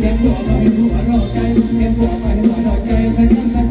แจ็บปวดไปหัวรอใจเจ็บปวดไปหัวรอใจสักครั้ง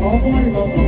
Oh, boy, oh, boy.